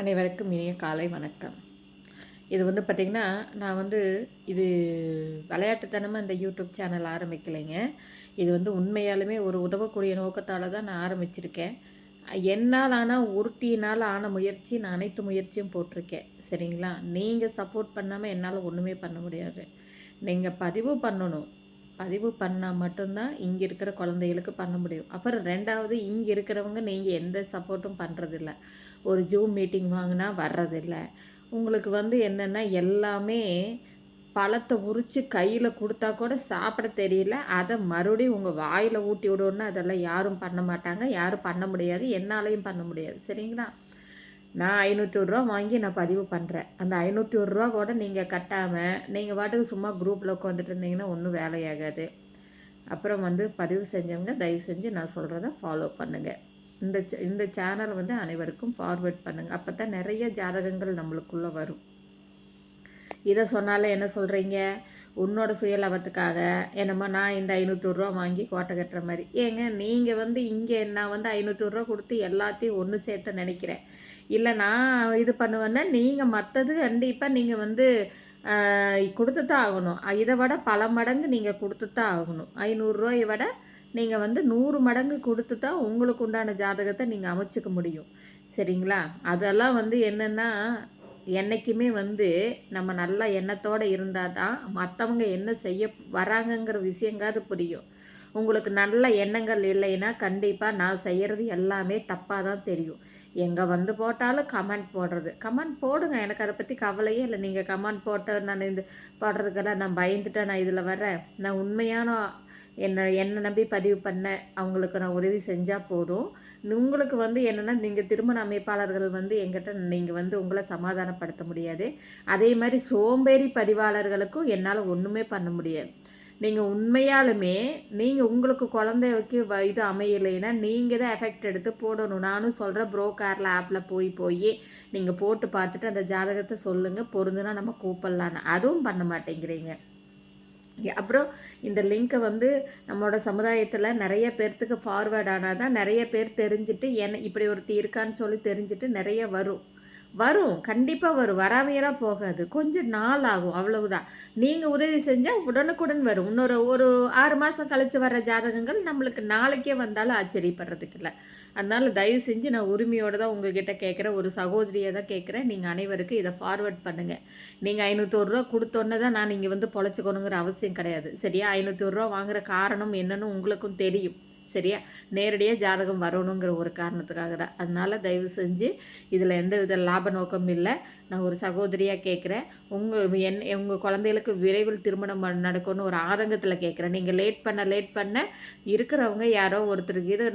அனைவருக்கும் இனிய காலை வணக்கம். இது வந்து பார்த்திங்கன்னா நான் வந்து இது விளையாட்டுத்தனமாக இந்த யூடியூப் சேனல் ஆரம்பிக்கலைங்க. இது வந்து உண்மையாலுமே ஒரு உதவக்கூடிய நோக்கத்தால் தான் நான் ஆரம்பிச்சிருக்கேன். என்னால் ஆனால் ஒருத்தினால் ஆன முயற்சி நான் அனைத்து முயற்சியும் போட்டிருக்கேன். சரிங்களா? நீங்கள் சப்போர்ட் பண்ணாமல் என்னால் ஒன்றுமே பண்ண முடியாது. நீங்கள் பதிவு பண்ணணும். பதிவு பண்ணால் மட்டும்தான் இங்கே இருக்கிற குழந்தைகளுக்கு பண்ண முடியும். அப்புறம் ரெண்டாவது இங்கே இருக்கிறவங்க நீங்கள் எந்த சப்போர்ட்டும் பண்ணுறதில்ல ஒரு ஜூம் மீட்டிங் வாங்கினா வர்றதில்ல. உங்களுக்கு வந்து என்னென்னா எல்லாமே பழத்தை உரித்து கையில் கொடுத்தா கூட சாப்பிட தெரியல. அதை மறுபடியும் உங்கள் வாயில் ஊட்டி விடணுன்னு அதெல்லாம் யாரும் பண்ண மாட்டாங்க. யாரும் பண்ண முடியாது. என்னாலையும் பண்ண முடியாது. சரிங்களா? நான் ஐநூற்றி ரூபா வாங்கி நான் பதிவு பண்ணுறேன் அந்த ஐநூற்றி ஒரு ரூபா கூட நீங்கள் கட்டாமல் நீங்கள் பாட்டுக்கு சும்மா குரூப்பில் உட்காந்துட்டு இருந்தீங்கன்னா ஒன்றும் வேலையாகாது. அப்புறம் வந்து பதிவு செஞ்சவங்க தயவு செஞ்சு நான் சொல்கிறத ஃபாலோ பண்ணுங்கள் இந்த இந்த சேனல் வந்து அனைவருக்கும் ஃபார்வேர்ட் பண்ணுங்கள் அப்போ தான் நிறைய ஜாதகங்கள் நம்மளுக்குள்ளே வரும். இதை சொன்னாலே என்ன சொல்கிறீங்க உன்னோட சுயலாபத்துக்காக. என்னமோ நான் இந்த ஐநூற்றூறுரூவா வாங்கி கோட்டை கட்டுற மாதிரி. ஏங்க நீங்கள் வந்து இங்கே நான் வந்து ஐநூற்றூறுரூவா கொடுத்து எல்லாத்தையும் ஒன்று சேர்த்து நினைக்கிறேன். இல்லை நான் இது பண்ணுவேன்னா நீங்கள் மற்றது கண்டிப்பாக நீங்கள் வந்து கொடுத்து தான் ஆகணும். இதை விட பல மடங்கு நீங்கள் கொடுத்து தான் ஆகணும் ஐநூறுரூவாயை விட நீங்கள் வந்து நூறு மடங்கு கொடுத்து தான் உங்களுக்கு உண்டான ஜாதகத்தை நீங்கள் அமைச்சிக்க முடியும். சரிங்களா? அதெல்லாம் வந்து என்னென்னா என்றைக்குமே வந்து நம்ம நல்ல எண்ணத்தோடு இருந்தால் தான் மற்றவங்க என்ன செய்ய வராங்கங்கிற விஷயங்காது புரியும். உங்களுக்கு நல்ல எண்ணங்கள் இல்லைன்னா கண்டிப்பாக நான் செய்கிறது எல்லாமே தப்பாக தான் தெரியும். எங்கே வந்து போட்டாலும் கமெண்ட் போடுறது. கமெண்ட் போடுங்க. எனக்கு அதை பற்றி கவலையே இல்லை. நீங்கள் கமெண்ட் போட்டு நான் இந்த போடுறதுக்கெல்லாம் நான் பயந்துட்டேன் நான் இதில் வரேன் நான் உண்மையான என்னை என்னை நம்பி பதிவு பண்ண அவங்களுக்கு நான் உதவி செஞ்சால் போதும். உங்களுக்கு வந்து என்னென்னா நீங்கள் திருமண அமைப்பாளர்கள் வந்து எங்கிட்ட நீங்கள் வந்து உங்களை சமாதானப்படுத்த முடியாது. அதே மாதிரி சோம்பேறி பதிவாளர்களுக்கும் என்னால் ஒன்றுமே பண்ண முடியாது. நீங்கள் உண்மையாலுமே நீங்கள் உங்களுக்கு குழந்தைக்கு இது அமையலைன்னா நீங்கள் தான் எஃபெக்ட் எடுத்து போடணும். நானும் சொல்கிறேன் ப்ரோக்காரில் ஆப்பில் போய் போய் நீங்கள் போட்டு பார்த்துட்டு அந்த ஜாதகத்தை சொல்லுங்கள் பொருந்துனா நம்ம கூப்பிட்லான்னு அதுவும் பண்ண மாட்டேங்கிறீங்க. அப்புறம் இந்த லிங்க்கை வந்து நம்மளோட சமுதாயத்தில் நிறைய பேர்த்துக்கு ஃபார்வேர்ட் ஆனால் தான் நிறைய பேர் தெரிஞ்சுட்டு என்ன இப்படி ஒருத்தி இருக்கான்னு சொல்லி தெரிஞ்சுட்டு நிறைய வரும். வரும். கண்டிப்பாக வரும். வராமையெல்லாம் போகாது. கொஞ்சம் நாள் ஆகும். அவ்வளவுதான். நீங்கள் உதவி செஞ்சால் உடனுக்குடன் வரும். இன்னொரு ஒரு ஆறு மாதம் கழித்து வர ஜாதகங்கள் நம்மளுக்கு நாளைக்கே வந்தாலும் ஆச்சரியப்படுறதுக்கு இல்லை. அதனால் தயவு செஞ்சு நான் உரிமையோடு தான் உங்ககிட்ட கேட்குறேன் ஒரு சகோதரியை தான் கேட்குறேன் நீங்கள் அனைவருக்கும் இதை ஃபார்வர்ட் பண்ணுங்கள் நீங்கள் ஐநூற்றோருவா கொடுத்தோன்னே தான் நான் இங்கே வந்து பொழைச்சிக்கணுங்கிற அவசியம் கிடையாது. சரியா? ஐநூற்றோருவா வாங்குகிற காரணம் என்னன்னு உங்களுக்கும் தெரியும். சரியா? நேரடியாக ஜாதகம் வரணுங்கிற ஒரு காரணத்துக்காக தான் அதனால் தயவு செஞ்சு இதில் எந்த வித லாப நோக்கம் இல்லை. நான் ஒரு சகோதரியாக கேட்குறேன் உங்கள் என் உங்கள் குழந்தைகளுக்கு விரைவில் திருமணம் நடக்கும்னு ஒரு ஆதங்கத்தில் கேட்குறேன் நீங்கள் லேட் பண்ண லேட் பண்ண இருக்கிறவங்க யாரோ ஒருத்தருக்கு இது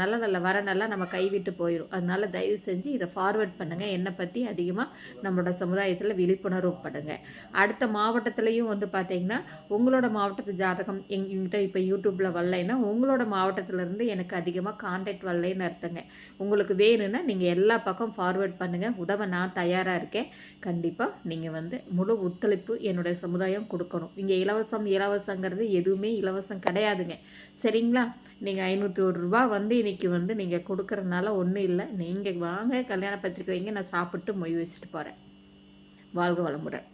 நல்ல நல்ல வர நல்லா நம்ம கைவிட்டு போயிடும் அதனால் தயவு செஞ்சு இதை ஃபார்வர்ட் பண்ணுங்கள் என்னை பற்றி அதிகமாக நம்மளோட சமுதாயத்தில் விழிப்புணர்வு படுங்க. அடுத்த மாவட்டத்துலேயும் வந்து பார்த்தீங்கன்னா உங்களோட மாவட்டத்து ஜாதகம் எங்கிட்ட இப்போ யூடியூப்பில் வரலைன்னா உங்களோட மாவட்டத்திலேருந்து எனக்கு அதிகமாக கான்டாக்ட் வரலைன்னு அர்த்தங்க. உங்களுக்கு வேணும்னா நீங்கள் எல்லா பக்கம் ஃபார்வேர்ட் பண்ணுங்கள் உதவ நான் தயாராக இருக்கேன். கண்டிப்பாக நீங்கள் வந்து முழு ஒத்துழைப்பு என்னுடைய சமுதாயம் கொடுக்கணும். இங்கே இலவசம் இலவசங்கிறது எதுவுமே இலவசம் கிடையாதுங்க. சரிங்களா? நீங்கள் ஐநூற்றி ஒரு ரூபா வந்து இன்றைக்கி வந்து நீங்கள் கொடுக்குறதுனால ஒன்றும் இல்லை. நீங்கள் வாங்க கல்யாண பத்திரிக்கை வைங்க நான் சாப்பிட்டு மொய் வச்சுட்டு போகிறேன் வாழ்க வளமுடன்.